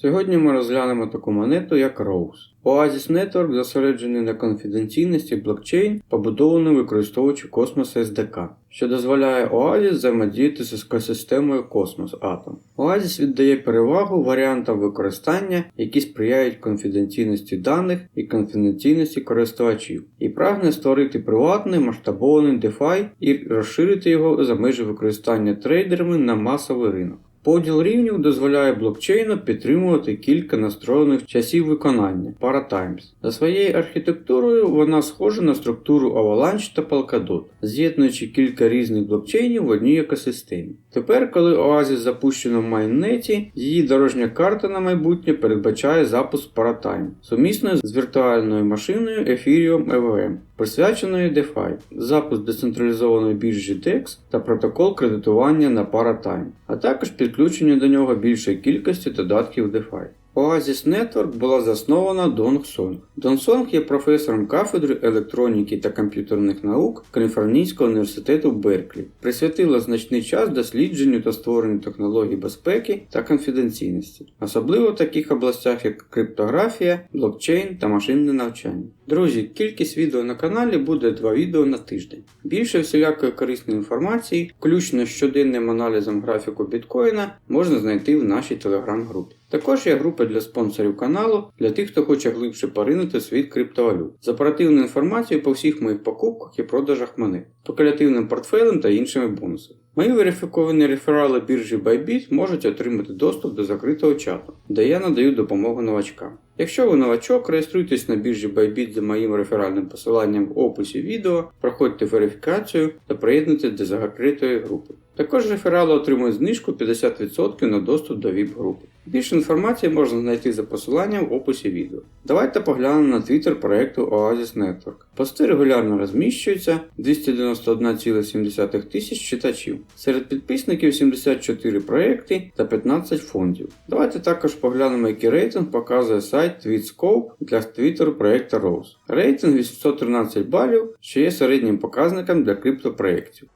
Сьогодні ми розглянемо таку монету як Rose. Oasis Network зосереджений на конфіденційності блокчейн, побудований використовуючи Cosmos SDK, що дозволяє Oasis взаємодіяти з екосистемою Cosmos Atom. Oasis віддає перевагу варіантам використання, які сприяють конфіденційності даних і конфіденційності користувачів, і прагне створити приватний масштабований DeFi і розширити його за межі використання трейдерами на масовий ринок. Поділ рівнів дозволяє блокчейну підтримувати кілька настроєних часів виконання Paratimes. За своєю архітектурою вона схожа на структуру Avalanche та Polkadot, з'єднуючи кілька різних блокчейнів в одній екосистемі. Тепер, коли Oasis запущено в майннеті, її дорожня карта на майбутнє передбачає запуск Paratime, сумісно з віртуальною машиною Ethereum EVM, присвяченою DeFi, запуск децентралізованої біржі DEX та протокол кредитування на Paratime, а також підключення до нього більшої кількості додатків DeFi. Oasis Network була заснована Донг Сонг. Дон Сонг є професором кафедри електроніки та комп'ютерних наук Каліфорнійського університету Берклі. Присвятила значний час дослідженню та створенню технологій безпеки та конфіденційності, особливо в таких областях, як криптографія, блокчейн та машинне навчання. Друзі, кількість відео на каналі буде 2 відео на тиждень. Більше всілякої корисної інформації, включно з щоденним аналізом графіку біткоїна, можна знайти в нашій телеграм-групі. Також є група для спонсорів каналу для тих, хто хоче глибше поринути світ криптовалют з оперативною інформацією по всіх моїх покупках і продажах монет, спекулятивним портфелем та іншими бонусами. Мої верифіковані реферали біржі Bybit можуть отримати доступ до закритого чату, де я надаю допомогу новачкам. Якщо ви новачок, реєструйтесь на біржі Bybit за моїм реферальним посиланням в описі відео, проходьте верифікацію та приєднуйтесь до закритої групи. Також реферали отримують знижку 50% на доступ до VIP-групи. Більше інформації можна знайти за посиланням в описі відео. Давайте поглянемо на твіттер проекту Oasis Network. Пости регулярно розміщуються 291,7 тисяч читачів. Серед підписників 74 проекти та 15 фондів. Давайте також поглянемо, який рейтинг показує сайт TweetScope для твіттеру проекту Rose. Рейтинг 813 балів, що є середнім показником для криптопроєктів.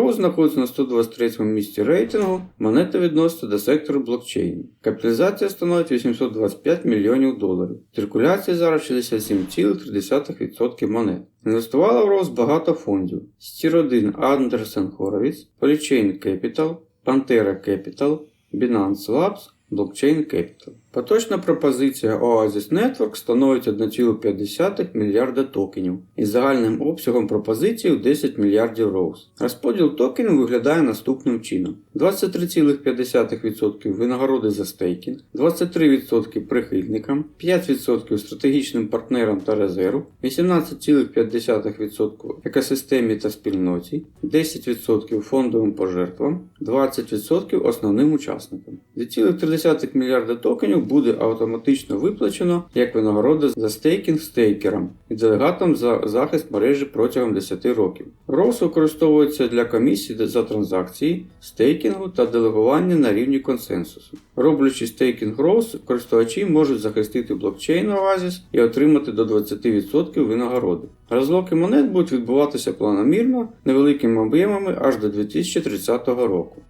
Роуз знаходиться на 123 місці рейтингу, монета відноситься до сектору блокчейну. Капіталізація становить 825 мільйонів доларів. Циркуляція зараз 67,3% монет. Інвестувала в Роуз багато фондів: Стір 1 Андерсен Хоровіц, Polychain Capital, Pantera Capital, Binance Labs, Blockchain Capital. Поточна пропозиція Oasis Network становить 1,5 мільярда токенів із загальним обсягом пропозиції в 10 мільярдів роуз. Розподіл токенів виглядає наступним чином: 23,5% винагороди за стейкінг, 23% прихильникам, 5% стратегічним партнерам та резерву, 18,5% екосистемі та спільноті, 10% фондовим пожертвам, 20% основним учасникам. 2,3 мільярда токенів буде автоматично виплачено як винагорода за стейкінг стейкерам і делегатам за захист мережі протягом 10 років. ROS використовується для комісії за транзакції, стейкінгу та делегування на рівні консенсусу. Роблячи стейкінг ROS, користувачі можуть захистити блокчейн Oasis і отримати до 20% винагороди. Розлоки монет будуть відбуватися планомірно невеликими об'ємами аж до 2030 року.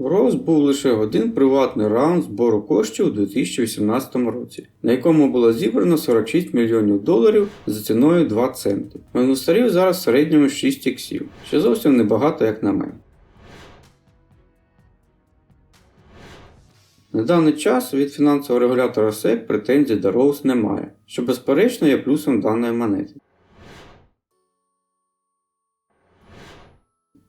В Роуз був лише один приватний раунд збору коштів у 2018 році, на якому було зібрано 46 мільйонів доларів за ціною 2 центи. У інвесторів зараз в середньому 6 іксів, що зовсім небагато, як на мене. На даний час від фінансового регулятора SEC претензій до Роуз немає, що безперечно є плюсом даної монети.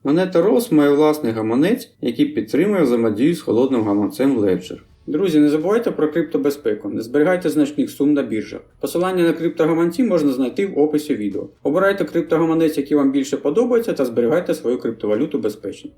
Монета Rose має власний гаманець, який підтримує взаємодію з холодним гаманцем Ledger. Друзі, не забувайте про криптобезпеку, не зберігайте значних сум на біржах. Посилання на криптогаманці можна знайти в описі відео. Обирайте криптогаманець, який вам більше подобається, та зберігайте свою криптовалюту безпечно.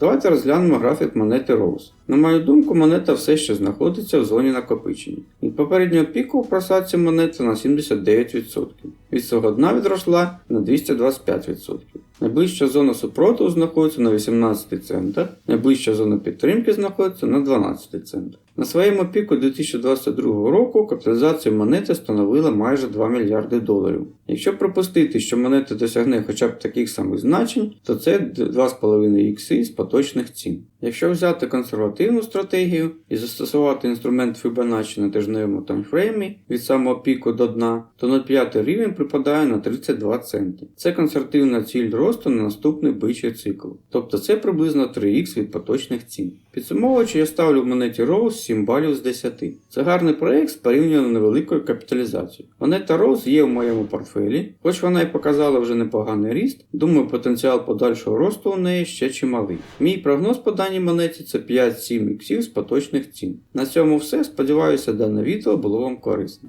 Давайте розглянемо графік монети Rose. На мою думку, монета все ще знаходиться в зоні накопичення. Від попереднього піку в просадці монети на 79%. Від свого дна відросла на 225%. Найближча зона супротиву знаходиться на 18 центах, найближча зона підтримки знаходиться на 12 центах. На своєму піку 2022 року капіталізація монети становила майже 2 мільярди доларів. Якщо припустити, що монета досягне хоча б таких самих значень, то це 2,5 ікси з поточних цін. Якщо взяти консервативну стратегію і застосувати інструмент Fibonacci на тижневому таймфреймі від самого піку до дна, то 0,5 рівень припадає на 32 центи. Це консервативна ціль росту на наступний бичий цикл. Тобто це приблизно 3х від поточних цін. Підсумовуючи, я ставлю в монеті Rose 7 балів з 10. Це гарний проект з порівняно невеликою капіталізацією. Монета Rose є в моєму портфелі, хоч вона і показала вже непоганий ріст, думаю, потенціал подальшого росту у неї ще чималий. Мій прогноз по даній монеті це 5-7 іксів з поточних цін. На цьому все. Сподіваюся, дане відео було вам корисне.